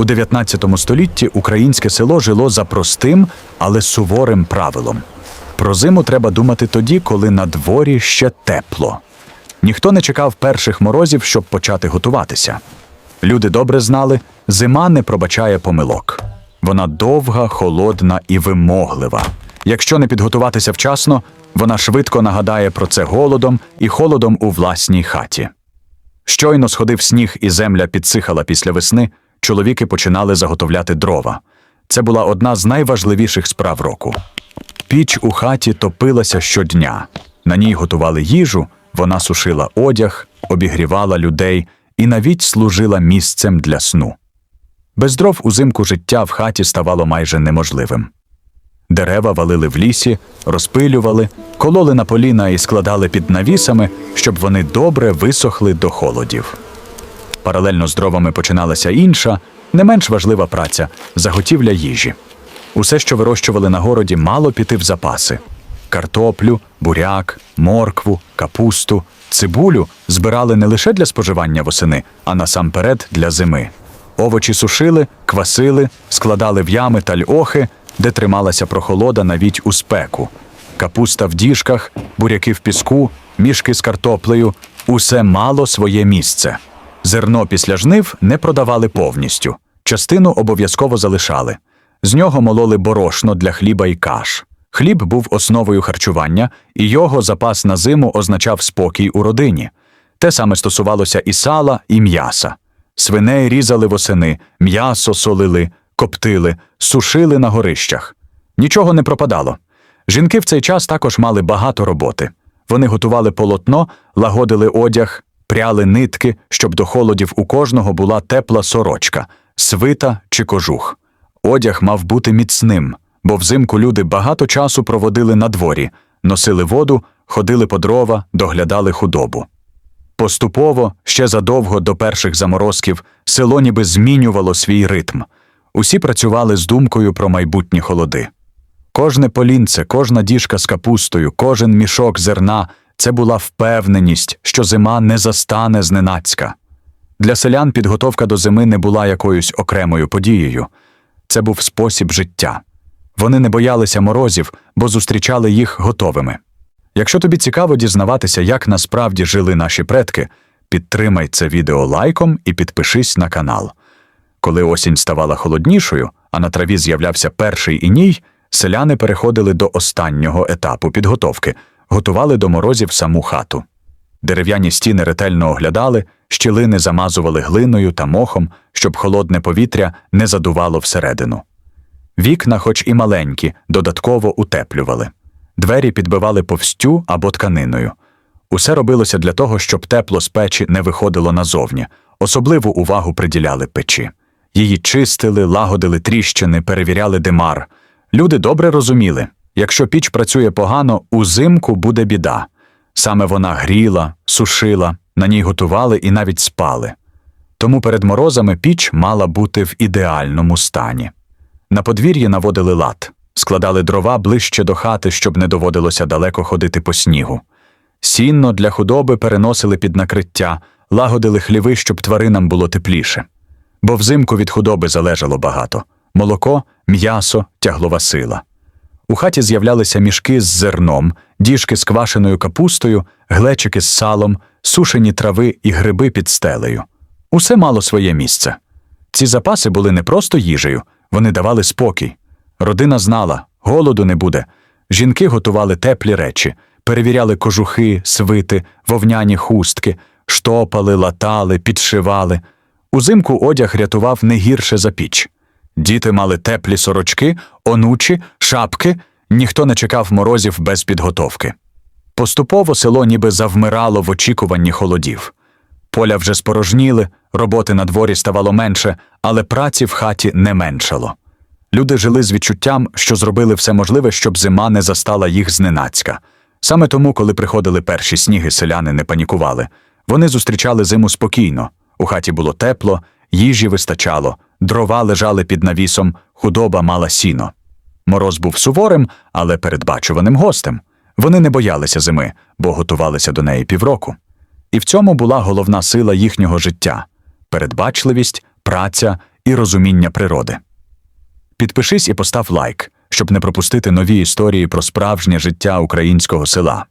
У 19 столітті українське село жило за простим, але суворим правилом. Про зиму треба думати тоді, коли на дворі ще тепло. Ніхто не чекав перших морозів, щоб почати готуватися. Люди добре знали, зима не пробачає помилок. Вона довга, холодна і вимоглива. Якщо не підготуватися вчасно, вона швидко нагадає про це голодом і холодом у власній хаті. Щойно сходив сніг і земля підсихала після весни, чоловіки починали заготовляти дрова. Це була одна з найважливіших справ року. Піч у хаті топилася щодня. На ній готували їжу, вона сушила одяг, обігрівала людей і навіть служила місцем для сну. Без дров узимку життя в хаті ставало майже неможливим. Дерева валили в лісі, розпилювали, кололи на поліна і складали під навісами, щоб вони добре висохли до холодів. Паралельно з дровами починалася інша, не менш важлива праця заготівля їжі. Усе, що вирощували на городі, мало піти в запаси. Картоплю, буряк, моркву, капусту, цибулю збирали не лише для споживання восени, а насамперед для зими. Овочі сушили, квасили, складали в ями та льохи, де трималася прохолода навіть у спеку. Капуста в діжках, буряки в піску, мішки з картоплею усе мало своє місце. Зерно після жнив не продавали повністю, частину обов'язково залишали. З нього мололи борошно для хліба і каш. Хліб був основою харчування, і його запас на зиму означав спокій у родині. Те саме стосувалося і сала, і м'яса. Свиней різали восени, м'ясо солили, коптили, сушили на горищах. Нічого не пропадало. Жінки в цей час також мали багато роботи. Вони готували полотно, лагодили одяг, пряли нитки, щоб до холодів у кожного була тепла сорочка, свита чи кожух. Одяг мав бути міцним, бо взимку люди багато часу проводили на дворі, носили воду, ходили по дрова, доглядали худобу. Поступово, ще задовго до перших заморозків, село ніби змінювало свій ритм. Усі працювали з думкою про майбутні холоди. Кожне полінце, кожна діжка з капустою, кожен мішок зерна це була впевненість, що зима не застане зненацька. Для селян підготовка до зими не була якоюсь окремою подією. Це був спосіб життя. Вони не боялися морозів, бо зустрічали їх готовими. Якщо тобі цікаво дізнаватися, як насправді жили наші предки, підтримай це відео лайком і підпишись на канал. Коли осінь ставала холоднішою, а на траві з'являвся перший іній, селяни переходили до останнього етапу підготовки, готували до морозів саму хату. Дерев'яні стіни ретельно оглядали, щілини замазували глиною та мохом, щоб холодне повітря не задувало всередину. Вікна, хоч і маленькі, додатково утеплювали. Двері підбивали повстю або тканиною. Усе робилося для того, щоб тепло з печі не виходило назовні, особливу увагу приділяли печі. Її чистили, лагодили тріщини, перевіряли димар. Люди добре розуміли, якщо піч працює погано, узимку буде біда. Саме вона гріла, сушила, на ній готували і навіть спали. Тому перед морозами піч мала бути в ідеальному стані. На подвір'ї наводили лад, складали дрова ближче до хати, щоб не доводилося далеко ходити по снігу. Сінно для худоби переносили під накриття, лагодили хліви, щоб тваринам було тепліше. Бо взимку від худоби залежало багато молоко, м'ясо, тяглова сила. У хаті з'являлися мішки з зерном, діжки з квашеною капустою, глечики з салом, сушені трави і гриби під стелею. Усе мало своє місце. Ці запаси були не просто їжею, вони давали спокій. Родина знала, голоду не буде. Жінки готували теплі речі, перевіряли кожухи, свити, вовняні хустки, штопали, латали, підшивали. Узимку одяг рятував не гірше за піч. Діти мали теплі сорочки, онучі, шапки, ніхто не чекав морозів без підготовки. Поступово село ніби завмирало в очікуванні холодів. Поля вже спорожніли, роботи на дворі ставало менше, але праці в хаті не меншало. Люди жили з відчуттям, що зробили все можливе, щоб зима не застала їх зненацька. Саме тому, коли приходили перші сніги, селяни не панікували. Вони зустрічали зиму спокійно. У хаті було тепло, їжі вистачало, дрова лежали під навісом, худоба мала сіно. Мороз був суворим, але передбачуваним гостем. Вони не боялися зими, бо готувалися до неї півроку. І в цьому була головна сила їхнього життя передбачливість, праця і розуміння природи. Підпишись і постав лайк, щоб не пропустити нові історії про справжнє життя українського села.